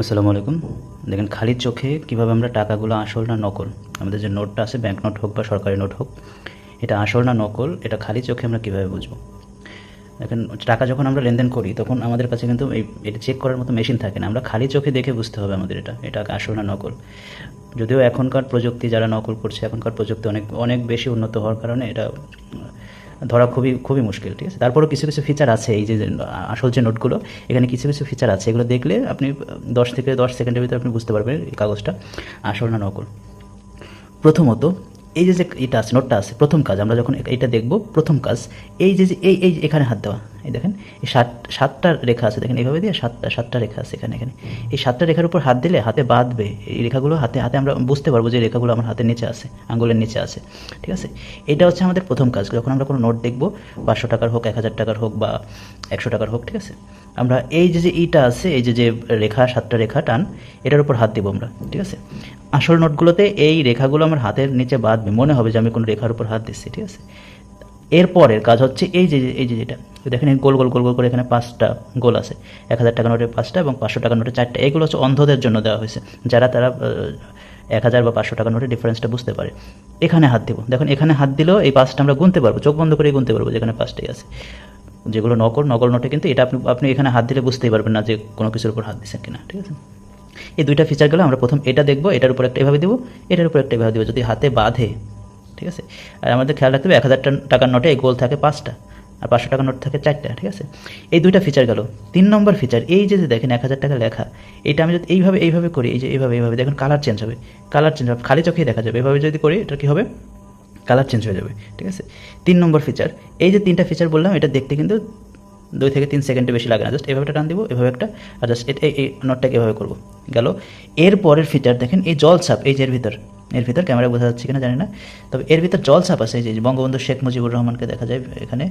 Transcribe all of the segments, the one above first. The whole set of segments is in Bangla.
আসসালামু আলাইকুম। দেখেন খালি চোখে কীভাবে আমরা টাকাগুলো আসল না নকল, আমাদের যে নোটটা আছে, ব্যাংক নোট হোক বা সরকারি নোট হোক, এটা আসল না নকল, এটা খালি চোখে আমরা কীভাবে বুঝব? দেখেন, টাকা যখন আমরা লেনদেন করি, তখন আমাদের কাছে কিন্তু এই, এটা চেক করার মতো মেশিন থাকে না। আমরা খালি চোখে দেখে বুঝতে হবে আমাদের এটা এটা আসল না নকল। যদিও এখনকার প্রযুক্তি যারা নকল করছে, এখনকার প্রযুক্তি অনেক অনেক বেশি উন্নত হওয়ার কারণে এটা ধরা খুবই খুবই মুশকিল, ঠিক আছে? তারপরও কিছু কিছু ফিচার আছে, এই যে আসল যে নোটগুলো এখানে কিছু কিছু ফিচার আছে, এগুলো দেখলে আপনি দশ থেকে দশ সেকেন্ডের ভিতরে আপনি বুঝতে পারবেন এই কাগজটা, আসল না নকল। প্রথমত, এই যে যে, এটা আছে নোটটা আছে, প্রথম কাজ, আমরা যখন এইটা দেখব, প্রথম কাজ, এই যে এই এই এখানে হাত দেওয়া এই দেখেন, এই সাত, সাতটা রেখা আছে, দেখেন, এইভাবে দিয়ে সাতটা সাতটা রেখা আছে এখানে এখানে। এই সাতটা রেখার উপর হাত দিলে হাতে বাঁধবে, এই রেখাগুলো হাতে হাতে আমরা বুঝতে পারব যে রেখাগুলো আমার হাতের নিচে আছে, আঙ্গুলের নিচে আছে, ঠিক আছে? এটা হচ্ছে আমাদের প্রথম কাজ, যখন আমরা কোনো নোট দেখব, পাঁচশো টাকার হোক, এক হাজার টাকার হোক বা একশো টাকার হোক, ঠিক আছে? আমরা এই যে যে ইটা আছে, এই যে যে রেখা, সাতটা রেখা টান, এটার উপর হাত দেবো আমরা, ঠিক আছে? আসল নোটগুলোতে এই রেখাগুলো আমার হাতের নিচে বাঁধবে, মনে হবে যে আমি কোনো রেখার উপর হাত দিচ্ছি, ঠিক আছে? এরপরের কাজ হচ্ছে এই যে এই যে যেটা দেখেন গোল গোল গোল গোল করে এখানে পাঁচটা গোল আছে। এক হাজার টাকা নোটের পাঁচটা এবং পাঁচশো টাকা নোটের চারটা। এগুলো হচ্ছে অন্ধদের জন্য দেওয়া হয়েছে। যারা তারা এক হাজার বা পাঁচশো টাকা নোটের ডিফারেন্সটা বুঝতে পারে। এখানে হাত দেবো। দেখুন, এখানে হাত দিলেও এই পাঁচটা আমরা গুনতে পারব। চোখ বন্ধ করেই গুনতে পারব যেখানে পাঁচটাই আছে। যেগুলো নকল নকল নোটে কিন্তু এটা আপনি আপনি এখানে হাত দিলে বুঝতেই পারবেন না যে কোনো কিছুর উপর হাত দিচ্ছেন কিনা, ঠিক আছে? এই দুইটা ফিচার গেলে আমরা প্রথম এটা দেখব, এটার উপর একটা এভাবে দেবো, এটার উপর একটা এভাবে দেবো। যদি হাতে বাঁধে ঠিক আছে? আর আমাদের খেয়াল রাখতে হবে, এক হাজার টাকার নোটে এই গোল থাকে পাঁচটা, আর পাঁচশো টাকার নোট থাকে চারটা, ঠিক আছে? এই দুইটা ফিচার গেল। তিন নম্বর ফিচার এই যে দেখেন এক হাজার টাকা লেখা, এটা আমি যদি এইভাবে এইভাবে করি, এই যে এইভাবে এইভাবে, দেখুন কালার চেঞ্জ হবে। কালার চেঞ্জ হবে, খালি চোখেই দেখা যাবে। এভাবে যদি করি, এটা কী হবে? কালার চেঞ্জ হয়ে যাবে, ঠিক আছে? তিন নম্বর ফিচার এই যে তিনটা ফিচার বললাম, এটা দেখতে কিন্তু দুই থেকে তিন সেকেন্ডে বেশি লাগে না। জাস্ট এভাবে টান দিব, এভাবে একটা, আর জাস্ট এই নোটটাকে এভাবে করব। গেল। এর পরের ফিচার দেখেন, এই জল ছাপ এই যে এর ভিতর। এর ভিতর ক্যামেরা বোঝা যাচ্ছে কিনা জানি না। তবে এর ভিতর জল ছাপ আছে, এই যে বঙ্গবন্ধু শেখ মুজিবুর রহমানকে দেখা যায় এখানে।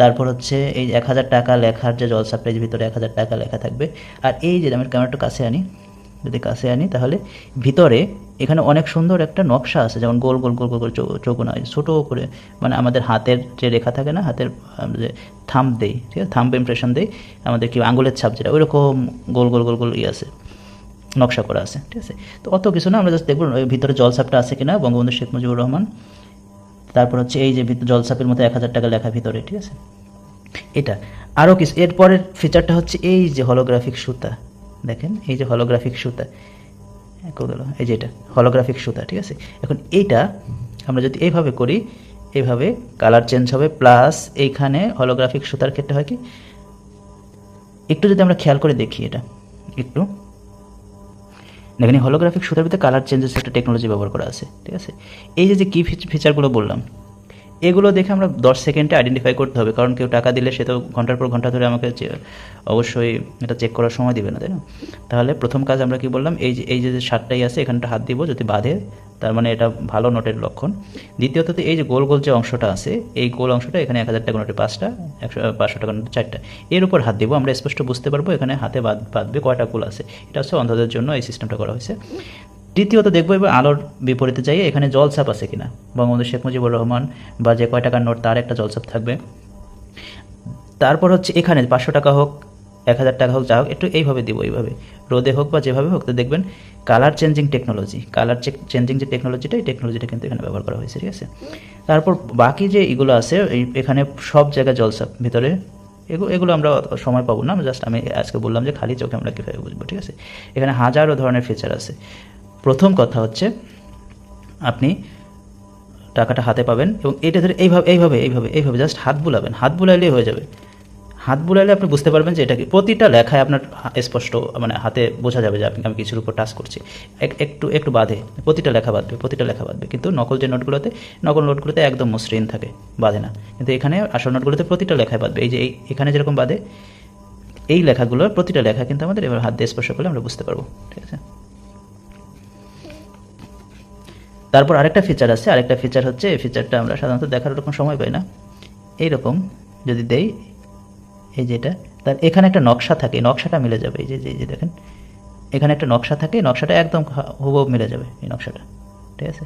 তারপর হচ্ছে এই এক হাজার টাকা লেখার যে জল ছাপটা, এই ভিতরে এক হাজার টাকা লেখা থাকবে। আর এই যে আমি ক্যামেরাটা কাছে আনি, যদি কাছে আনি তাহলে ভিতরে এখানে অনেক সুন্দর একটা নকশা আছে, যেমন গোল গোল গোল গোল গোল চৌকোনা ছোটো করে মানে আমাদের হাতের যে রেখা থাকে না, হাতের যে থাম্প দেই, ঠিক আছে? থাম্প ইমপ্রেশন দেই, আমাদের কি আঙুলের ছাপ যেটা, ওইরকম গোল গোল গোল গোল ইয়ে আছে। নকশা করা আছে, ঠিক আছে? তো অত কিছু না, আমরা জাস্ট দেখব ভিতরে জলসাপটা আছে কিনা, বঙ্গবন্ধু শেখ মুজিবুর রহমান। তারপর হচ্ছে এই যে জলসাপের মতো এক হাজার টাকা লেখা ভিতরে, ঠিক আছে? এটা। আরও কিছু এরপরের ফিচারটা হচ্ছে এই যে হলোগ্রাফিক সুতা। দেখেন, এই যে হলোগ্রাফিক সুতা। গেল এই যে এটা হলোগ্রাফিক সুতা, ঠিক আছে? এখন এইটা আমরা যদি এইভাবে করি, এইভাবে কালার চেঞ্জ হবে প্লাস এইখানে হলোগ্রাফিক সুতার ক্ষেত্রে হয় কি? একটু যদি আমরা খেয়াল করে দেখি এটা, একটু। দেখেন হলোগ্রাফিক সুতার ভিতরে কালার চেঞ্জেস একটা টেকনোলজি ব্যবহার করা আছে, ঠিক আছে? এই যে যে কী ফিচারগুলো বললাম এগুলো দেখে আমরা দশ সেকেন্ডে আইডেন্টিফাই করতে হবে, কারণ কেউ টাকা দিলে সে তো ঘণ্টার পর ঘণ্টা ধরে আমাকে অবশ্যই এটা চেক করার সময় দিবে না, তাই না? তাহলে প্রথম কাজ আমরা কি বললাম, এই যে এই যে সাতটাই আছে, এখানটা হাত দিব যদি বাঁধে, তার মানে এটা ভালো নোটের লক্ষণ। দ্বিতীয়ত এই যে গোল গোল যে অংশটা আছে, এই গোল অংশটা এখানে এক হাজার টাকা নোটে পাঁচটা, একশো পাঁচশো টাকা নোটে চারটা। এর উপর হাত দিব, আমরা স্পষ্ট বুঝতে পারব এখানে হাতে বাঁধবে কয়টা গোল আছে। এটা হচ্ছে অন্ধদের জন্য এই সিস্টেমটা করা হয়েছে। তৃতীয়ত দেখব এবার আলোর বিপরীতে যাই, এখানে জলছাপ আছে কিনা? বঙ্গবন্ধু শেখ মুজিবুর রহমান বা যে কয় টাকার নোট, তার একটা জলছাপ থাকবে। তারপর হচ্ছে এখানে পাঁচশো টাকা হোক, এক হাজার টাকা হোক, যা হোক, একটু এইভাবে দিব, এইভাবে। রোদে হোক বা যেভাবে হোক, তো দেখবেন colour changing technology colour changing যে টেকনোলজিটা এই টেকনোলজিটা কিন্তু এখানে ব্যবহার করা হয়েছে, ঠিক আছে? তারপর বাকি যে এগুলো আছে এখানে সব জায়গায় জলসাপ ভিতরে এগুলো এগুলো আমরা সময় পাবো না জাস্ট আমি আজকে বললাম যে খালি চোখে আমরা কীভাবে বুঝব, ঠিক আছে? এখানে হাজারো ধরনের ফিচার আছে। প্রথম কথা হচ্ছে আপনি টাকাটা হাতে পাবেন এবং এটা ধরে এইভাবে এইভাবে এইভাবে এইভাবে জাস্ট হাত বুলাবেন। হাত বুলাইলেই হয়ে যাবে। হাত বুলাইলে আপনি বুঝতে পারবেন যে এটা কি, প্রতিটা লেখায় আপনার স্পষ্ট মানে হাতে বোঝা যাবে যে আপনি, আমি কিছুর উপর টাচ করছি। এক, একটু একটু বাঁধে প্রতিটা লেখা বাঁধবে প্রতিটা লেখা বাঁধবে কিন্তু নকল যে নোটগুলোতে, নকল নোটগুলোতে একদম মসৃণ থাকে, বাঁধে না। কিন্তু এখানে আসল নোটগুলোতে প্রতিটা লেখায় বাঁধবে এই যে এই, এখানে যেরকম বাঁধে এই লেখাগুলোর প্রতিটা লেখা কিন্তু আমাদের এবার হাত দিয়ে স্পর্শ করলে আমরা বুঝতে পারব। ঠিক আছে? তারপর আরেকটা ফিচার আছে, আরেকটা ফিচার হচ্ছে এই ফিচারটা আমরা সাধারণত দেখার ওরকম সময় পাই না। এইরকম যদি দেই, এই যেটা তার এখানে একটা নকশা থাকে নকশাটা মিলে যাবে, এই যে এই যে দেখেন, এখানে একটা নকশা থাকে নকশাটা একদম হুবহু মিলে যাবে, এই নকশাটা, ঠিক আছে?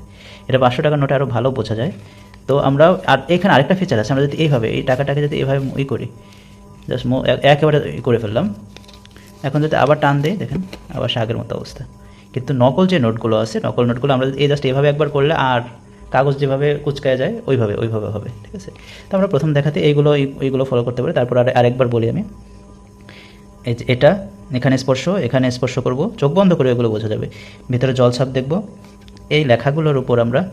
এটা পাঁচশো টাকার নোটে আরও ভালো বোঝা যায়। তো আমরা, আর এখানে আরেকটা ফিচার আছে, আমরা যদি এইভাবে, এই টাকাটাকে যদি এইভাবে ই করি জাস্ট একেবারে করে ফেললাম। এখন যদি আবার টান দেই, দেখেন, আবার আগের মতো অবস্থা। কিন্তু নকল যে নোটগুলো আছে, নকল নোটগুলো আমরা এই জাস্ট এভাবে একবার করলে আর কাগজ যেভাবে কুচকায় যায়, ওইভাবে ওইভাবে হবে, ঠিক আছে? তো আমরা প্রথম দেখাতে এইগুলো, এই- এইগুলো ফলো করতে পারি, তারপর আর আরেকবার বলি আমি। এটা, এখানে স্পর্শ এখানে স্পর্শ করব, চোখ বন্ধ করে এগুলো বোঝা যাবে। ভিতরে জলছাপ দেখব। এই লেখাগুলোর উপর আমরা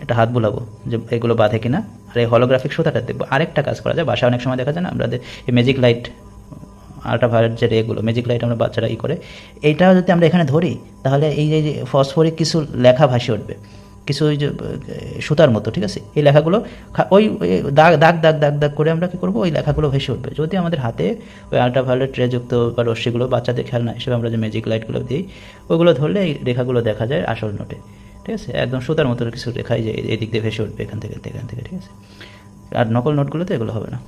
এটা হাত বুলাবো, যে এগুলো বাঁধে কিনা। আর এই হলোগ্রাফিক সুতাটা দেখব। আরেকটা কাজ করা যায়, বাসায় অনেক সময় দেখা যায় না আমাদের এই ম্যাজিক লাইট আল্ট্রাভায়োলেট যে রেগুলো ম্যাজিক লাইট আমরা বাচ্চারা ই করে এইটা যদি আমরা এখানে ধরি, তাহলে এই যে ফসফরিক কিছু লেখা ভাসে উঠবে। কিছু ওই যে সুতার মতো, ঠিক আছে? এই লেখাগুলো ওই দাগ দাগ দাগ দাগ দাগ করে আমরা কী করব? ওই লেখাগুলো ভেসে উঠবে। যদি আমাদের হাতে ওই আল্ট্রাভায়োলেট রেযুক্ত বা রশ্মিগুলো বাচ্চাদের খেলনা হিসেবে আমরা যে ম্যাজিক লাইটগুলো দিই ওইগুলো ধরলে এই রেখাগুলো দেখা যায় আসল নোটে। ঠিক আছে? একদম সুতার মতো কিছু রেখাই যে এই দিক দিয়ে ভেসে উঠবে এখান থেকে এখান থেকে, ঠিক আছে? আর নকল নোটগুলোতে এগুলো হবে না।